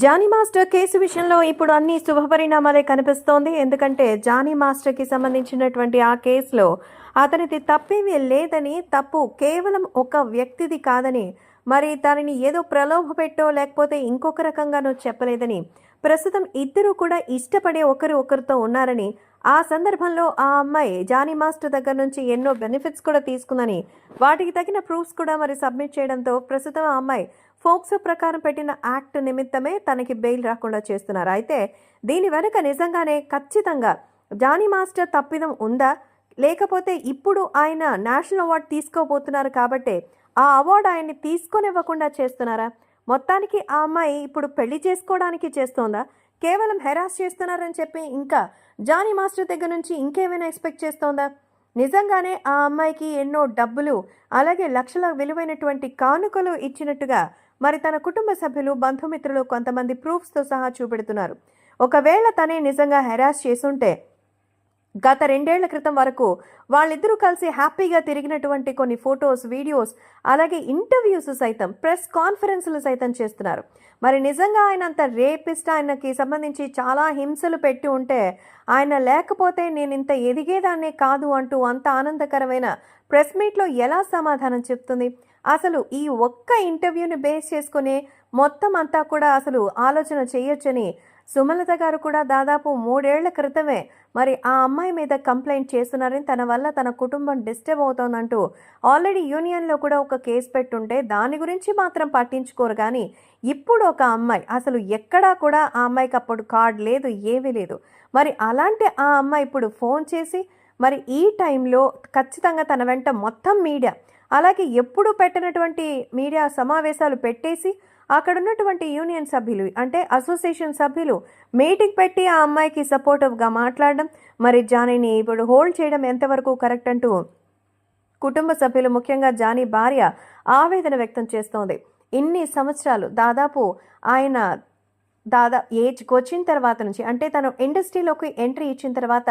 Johnny master case విషయంలో ఇప్పుడు అన్ని శుభపరిణామాలే కనిపిస్తోంది. ఎందుకంటే జానీ మాస్టర్కి సంబంధించినటువంటి ఆ కేసులో అతనిది తప్పేమీ లేదని తప్పు కేవలం ఒక వ్యక్తిది కాదని మరి దానిని ఏదో ప్రలోభ పెట్టో లేకపోతే ఇంకొక రకంగానో చెప్పలేదని ప్రస్తుతం ఇద్దరు కూడా ఇష్టపడే ఒకరు ఒకరితో ఉన్నారని ఆ సందర్భంలో ఆ అమ్మాయి జానీ మాస్టర్ దగ్గర నుంచి ఎన్నో బెనిఫిట్స్ కూడా తీసుకుందని వాటికి తగిన ప్రూఫ్స్ కూడా మరి సబ్మిట్ చేయడంతో ప్రస్తుతం ఆ అమ్మాయి ఫోక్సో ప్రకారం పెట్టిన యాక్ట్ నిమిత్తమే తనకి బెయిల్ రాకుండా చేస్తున్నారు. అయితే దీని వెనుక నిజంగానే ఖచ్చితంగా జానీ మాస్టర్ తప్పిదం ఉందా? లేకపోతే ఇప్పుడు ఆయన నేషనల్ అవార్డు తీసుకోబోతున్నారు కాబట్టి ఆ అవార్డు ఆయన్ని తీసుకొనివ్వకుండా చేస్తున్నారా? మొత్తానికి ఆ అమ్మాయి ఇప్పుడు పెళ్ళి చేసుకోవడానికి చేస్తోందా? కేవలం హెరాస్ చేస్తున్నారని చెప్పి ఇంకా జానీ మాస్టర్ దగ్గర నుంచి ఇంకేమైనా ఎక్స్పెక్ట్ చేస్తోందా? నిజంగానే ఆ అమ్మాయికి ఎన్నో డబ్బులు అలాగే లక్షల విలువైనటువంటి కానుకలు ఇచ్చినట్టుగా మరి తన కుటుంబ సభ్యులు బంధుమిత్రులు కొంతమంది ప్రూఫ్స్తో సహా చూపెడుతున్నారు. ఒకవేళ తనే నిజంగా హెరాస్ చేసుంటే గత రెండేళ్ళ క్రితం వరకు వాళ్ళిద్దరూ కలిసి హ్యాపీగా తిరిగినటువంటి కొన్ని ఫొటోస్ వీడియోస్ అలాగే ఇంటర్వ్యూస్ సైతం ప్రెస్ కాన్ఫరెన్స్లు సైతం చేస్తున్నారు. మరి నిజంగా ఆయన అంత రేపిస్ట్ ఆయనకి సంబంధించి చాలా హింసలు పెట్టి ఉంటే ఆయన లేకపోతే నేను ఇంత ఎదిగేదాన్నే కాదు అంటూ అంత ఆనందకరమైన ప్రెస్ మీట్లో ఎలా సమాధానం చెప్తుంది? అసలు ఈ ఒక్క ఇంటర్వ్యూని బేస్ చేసుకుని మొత్తం అంతా కూడా అసలు ఆలోచన చేయొచ్చని సుమలత గారు కూడా దాదాపు మూడేళ్ళ క్రితమే మరి ఆ అమ్మాయి మీద కంప్లైంట్ చేస్తున్నారని తన వల్ల తన కుటుంబం డిస్టర్బ్ అవుతోందంటూ ఆల్రెడీ యూనియన్లో కూడా ఒక కేసు పెట్టుంటే దాని గురించి మాత్రం పట్టించుకోరు కానీ ఇప్పుడు ఒక అమ్మాయి అసలు ఎక్కడా కూడా ఆ అమ్మాయికి అప్పుడు కార్డ్ లేదు ఏమీ లేదు. మరి అలాంటి ఆ అమ్మాయి ఇప్పుడు ఫోన్ చేసి మరి ఈ టైంలో ఖచ్చితంగా తన వెంట మొత్తం మీడియా అలాగే ఎప్పుడు పెట్టినటువంటి మీడియా సమావేశాలు పెట్టేసి అక్కడ ఉన్నటువంటి యూనియన్ సభ్యులు అంటే అసోసియేషన్ సభ్యులు మీటింగ్ పెట్టి ఆ అమ్మాయికి సపోర్టివ్గా మాట్లాడడం మరి జానీని ఇప్పుడు హోల్డ్ చేయడం ఎంతవరకు కరెక్ట్ అంటూ కుటుంబ సభ్యులు ముఖ్యంగా జానీ భార్య ఆవేదన వ్యక్తం చేస్తోంది. ఇన్ని సంవత్సరాలు దాదాపు ఆయన దాదా ఏజ్కి వచ్చిన తర్వాత నుంచి అంటే తను ఇండస్ట్రీలోకి ఎంట్రీ ఇచ్చిన తర్వాత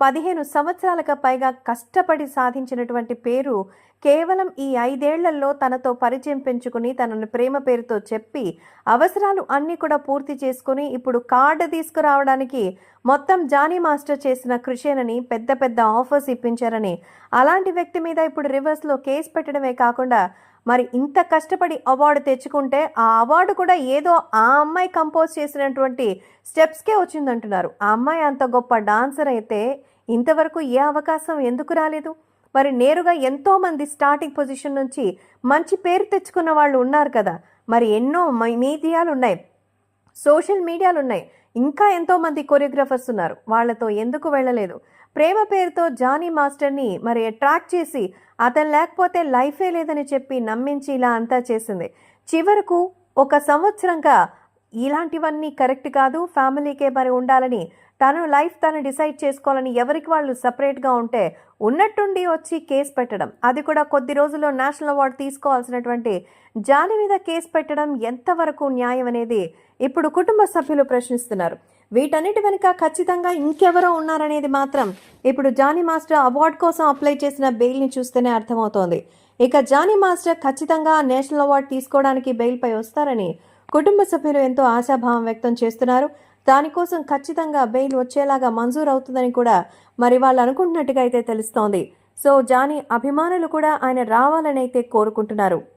పదిహేను సంవత్సరాలకు పైగా కష్టపడి సాధించినటువంటి పేరు కేవలం ఈ ఐదేళ్ళలో తనతో పరిచయం పెంచుకుని తనను ప్రేమ పేరుతో చెప్పి అవసరాలు అన్నీ కూడా పూర్తి చేసుకుని ఇప్పుడు కార్డు తీసుకురావడానికి మొత్తం జానీ మాస్టర్ చేసిన కృషేనని పెద్ద పెద్ద ఆఫర్స్ ఇప్పించారని అలాంటి వ్యక్తి మీద ఇప్పుడు రివర్స్లో కేసు పెట్టడమే కాకుండా మరి ఇంత కష్టపడి అవార్డు తెచ్చుకుంటే ఆ అవార్డు కూడా ఏదో ఆ అమ్మాయి కంపోజ్ చేసినటువంటి స్టెప్స్కే వచ్చిందంటున్నారు. ఆ అమ్మాయి అంత గొప్ప డాన్సర్ అయితే ఇంతవరకు ఏ అవకాశం ఎందుకు రాలేదు? మరి నేరుగా ఎంతోమంది స్టార్టింగ్ పొజిషన్ నుంచి మంచి పేరు తెచ్చుకున్న వాళ్ళు ఉన్నారు కదా. మరి ఎన్నో మీడియాలు ఉన్నాయి. సోషల్ మీడియాలు ఉన్నాయి. ఇంకా ఎంతోమంది కొరియోగ్రాఫర్స్ ఉన్నారు. వాళ్ళతో ఎందుకు వెళ్ళలేదు? ప్రేమ పేరుతో జానీ మాస్టర్ని మరి అట్రాక్ట్ చేసి అతను లేకపోతే లైఫే లేదని చెప్పి నమ్మించి ఇలా అంతా చేసింది. చివరకు ఒక సంవత్సరంగా ఇలాంటివన్నీ కరెక్ట్ కాదు. ఫ్యామిలీకే మరి ఉండాలని తను లైఫ్ తను డిసైడ్ చేసుకోవాలని ఎవరికి వాళ్ళు సపరేట్గా ఉంటే ఉన్నట్టుండి వచ్చి కేసు పెట్టడం. అది కూడా కొద్ది రోజుల్లో నేషనల్ అవార్డు తీసుకోవాల్సినటువంటి జాని మీద కేసు పెట్టడం ఎంతవరకు న్యాయం అనేది ఇప్పుడు కుటుంబ సభ్యులు ప్రశ్నిస్తున్నారు. వీటన్నిటి వెనుక ఖచ్చితంగా ఇంకెవరో ఉన్నారనేది మాత్రం ఇప్పుడు జానీ మాస్టర్ అవార్డు కోసం అప్లై చేసిన బెయిల్ని చూస్తేనే అర్థమవుతోంది. ఇక జానీ మాస్టర్ ఖచ్చితంగా నేషనల్ అవార్డు తీసుకోవడానికి బెయిల్పై వస్తారని కుటుంబ సభ్యులు ఎంతో ఆశాభావం వ్యక్తం చేస్తున్నారు. దానికోసం ఖచ్చితంగా బెయిల్ వచ్చేలాగా మంజూరు అవుతుందని కూడా మరి వాళ్ళు అనుకుంటున్నట్టుగా అయితే తెలుస్తోంది. సో జానీ అభిమానులు కూడా ఆయన రావాలని అయితే కోరుకుంటున్నారు.